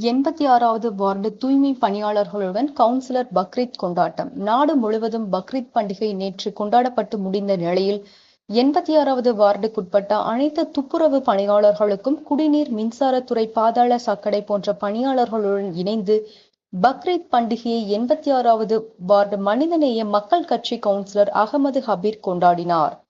எண்பத்தி ஆறாவது வார்டு தூய்மை பணியாளர்களுடன் கவுன்சிலர் பக்ரீத் கொண்டாட்டம். நாடு முழுவதும் பக்ரீத் பண்டிகை நேற்று கொண்டாடப்பட்டு முடிந்த நிலையில் எண்பத்தி ஆறாவது வார்டுக்குட்பட்ட அனைத்து துப்புரவு பணியாளர்களுக்கும் குடிநீர் மின்சாரத்துறை பாதாள சாக்கடை போன்ற பணியாளர்களுடன் இணைந்து பக்ரீத் பண்டிகையை எண்பத்தி ஆறாவது வார்டு மனிதநேய மக்கள் கட்சி கவுன்சிலர் அகமது ஹபீர் கொண்டாடினார்.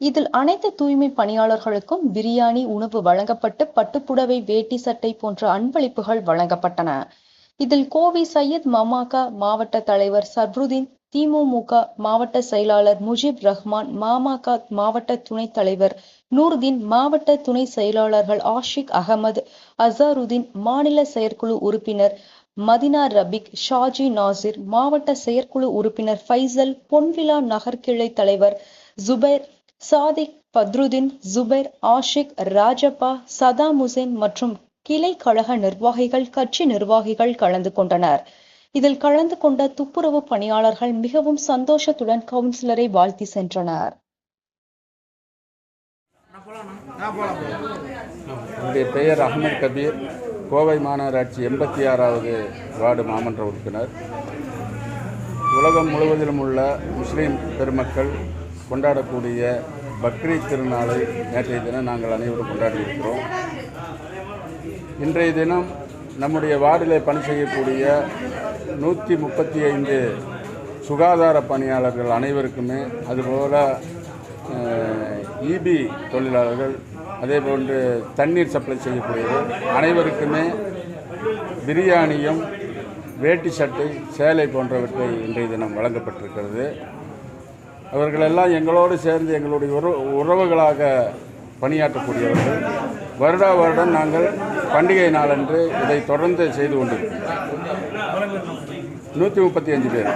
இதில் அனைத்து தூய்மை பணியாளர்களுக்கும் பிரியாணி உணவு வழங்கப்பட்டு பட்டுப்புடவை வேட்டி சட்டை போன்ற அன்பளிப்புகள் வழங்கப்பட்டன. இதில் கோவி சையத் மமாகா மாவட்ட தலைவர் சர்ருதீன் திமுக மாவட்ட செயலாளர் முஜிப் ரஹ்மான் மாமக மாவட்ட துணைத் தலைவர் நூர்தீன் மாவட்ட துணை செயலாளர்கள் ஆஷிக் அகமது அசாருதீன் மாநில செயற்குழு உறுப்பினர் மதினா ரபிக் ஷாஜி நாசிர் மாவட்ட செயற்குழு உறுப்பினர் ஃபைசல் பொன்விழா நகர்கிளை தலைவர் ஜுபைர் சாதிக் பத்ருதீன் ஜுபைர் ஆஷிக் ராஜப்பா சதாம் ஹுசேன் மற்றும் கிளை கழக நிர்வாகிகள் கட்சி நிர்வாகிகள் கலந்து கொண்டனர். இதில் கலந்து கொண்ட துப்புரவு பணியாளர்கள் மிகவும் சந்தோஷத்துடன் கவுன்சிலரை வாழ்த்தி சென்றனர். என்னுடைய பெயர் அகமது கபீர். கோவை மாநகராட்சி எண்பத்தி ஆறாவது வார்டு மாமன்ற உறுப்பினர். உலகம் முழுவதிலும் உள்ள முஸ்லீம் பெருமக்கள் கொண்டாடக்கூடிய பக்ரீத் திருநாளை நேற்றைய தினம் நாங்கள் அனைவரும் கொண்டாடியிருக்கிறோம். இன்றைய தினம் நம்முடைய வார்டில் பணி செய்யக்கூடிய நூற்றி முப்பத்தி ஐந்து சுகாதார பணியாளர்கள் அனைவருக்குமே அதுபோல் இபி தொழிலாளர்கள் அதே போன்று தண்ணீர் சப்ளை செய்யக்கூடியவர் அனைவருக்குமே பிரியாணியும் வேட்டி சட்டை சேலை போன்றவற்றை இன்றைய தினம் வழங்கப்பட்டிருக்கிறது. அவர்களெல்லாம் எங்களோடு சேர்ந்து எங்களுடைய உற உறவுகளாக பணியாற்றக்கூடியவர்கள். வருடா வருடம் நாங்கள் பண்டிகை நாளன்று இதை தொடர்ந்து செய்து கொண்டிருக்கிறோம். நூற்றி முப்பத்தி அஞ்சு பேர்.